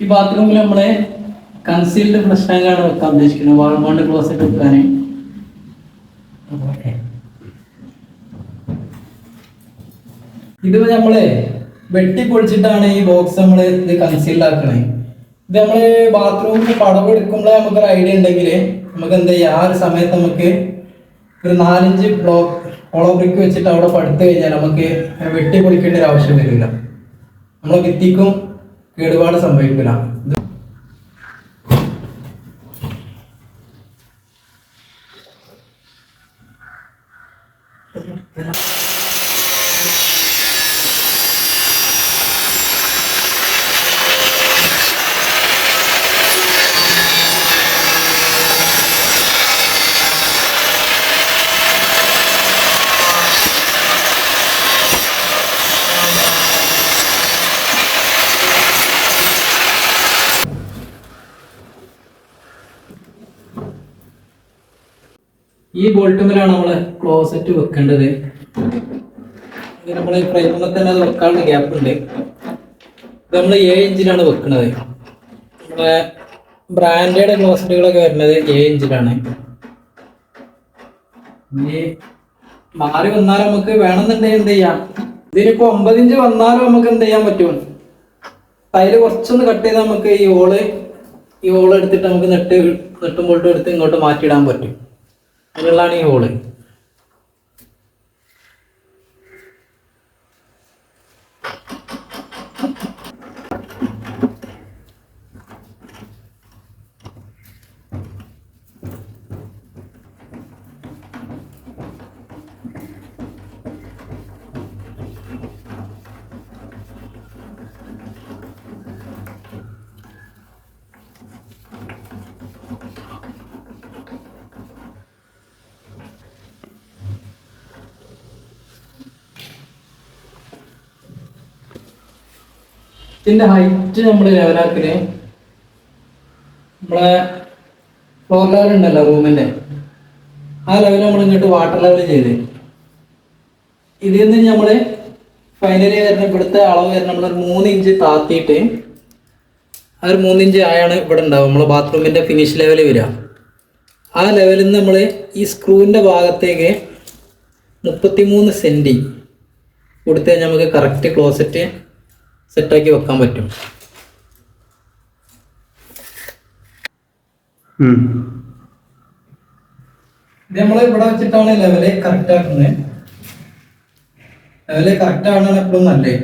ഈ ബാത്റൂമിൽ നമ്മളെ കൺസീൽഡ് ഫ്ലഷ് ടാങ്കാണ് വെക്കാൻ ഉദ്ദേശിക്കുന്നത്. വാൾമാണ്ട് ക്ലോസറ്റ് വെക്കാൻ. ഇത് നമ്മൾ വെട്ടി പൊളിച്ചിട്ടാണ് ഈ ബോക്സ് നമ്മൾ ഇത് കൺസീൽഡ് ആക്കണേ. ഇത് നമ്മൾ ബാത്റൂമിൽ പടവ് നമുക്ക് നമുക്കൊരു ഐഡിയ ഉണ്ടെങ്കിൽ നമുക്ക് എന്താ ചെയ്യാം? ആ ഒരു സമയത്ത് നമുക്ക് ഒരു നാലഞ്ച് ബ്ലോക്ക് ഹോളോ ബ്രിക്ക് വെച്ചിട്ട് അവിടെ പടുത്തു കഴിഞ്ഞാൽ നമുക്ക് വെട്ടി പൊളിക്കേണ്ട ഒരു ആവശ്യം വരില്ല. നമ്മളെ ഭിത്തിക്കും കേടുപാട് സംഭവിക്കില്ല. ഇത് ഈ ബോൾട്ടുമിലാണ് നമ്മൾ ക്ലോസറ്റ് വെക്കേണ്ടത്. നമ്മൾ ഫ്രെയിമിൽ തന്നെ അത് വെക്കാനുള്ള ഗ്യാപ്പ് ഉണ്ട്. ഇത് നമ്മൾ ഏഴ് ഇഞ്ചിലാണ് വെക്കുന്നത് നമ്മുടെ ബ്രാൻഡഡ് ക്ലോസറ്റുകളൊക്കെ വരുന്നത് ഏഴ് ഇഞ്ചിലാണ്. മാറി വന്നാൽ നമുക്ക് വേണമെന്നുണ്ടെങ്കിൽ എന്ത് ചെയ്യാം? ഇതിനിപ്പോ ഒമ്പത് ഇഞ്ച് വന്നാലും നമുക്ക് എന്ത് ചെയ്യാൻ പറ്റും? തൈൽ കുറച്ചൊന്ന് കട്ട് ചെയ്താൽ നമുക്ക് ഈ ഓൾ ഈ ഓൾ എടുത്തിട്ട് നമുക്ക് നെട്ട് നെട്ടും ബോൾട്ടും എടുത്ത് ഇങ്ങോട്ട് മാറ്റിയിടാൻ പറ്റും. അതിനുള്ളതാണ് ഈ ഹോൾ ഇതിന്റെ ഹൈറ്റ് നമ്മൾ ലെവലാക്കിന് നമ്മളെ ഫ്ലോർ ലെവൽ ഉണ്ടല്ലോ റൂമിന്റെ ആ ലെവൽ നമ്മൾ ഇങ്ങോട്ട് വാട്ടർ ലെവൽ ചെയ്ത്. ഇതിൽ നിന്ന് നമ്മൾ ഫൈനലി വരുന്ന ഇവിടുത്തെ അളവ് വരുന്ന നമ്മൾ മൂന്ന് ഇഞ്ച് താത്തിയിട്ട് ആ ഒരു മൂന്ന് ഇഞ്ച് ആയാണ് ഇവിടെ ഉണ്ടാവും നമ്മൾ ബാത്റൂമിന്റെ ഫിനിഷ് ലെവൽ വരിക. ആ ലെവലിൽ നിന്ന് നമ്മൾ ഈ സ്ക്രൂവിന്റെ ഭാഗത്തേക്ക് മുപ്പത്തിമൂന്ന് സെന്റി കൊടുത്ത് നമുക്ക് കറക്റ്റ് ക്ലോസറ്റ് സെറ്റാക്കി വെക്കാൻ പറ്റും. ഇത് നമ്മൾ ഇവിടെ വെച്ചിട്ടാണ് ലെവൽ കറക്റ്റ് ആക്കുന്നത്. ലെവൽ കറക്റ്റ് ആവണതാണ് എപ്പോഴും നല്ലത്.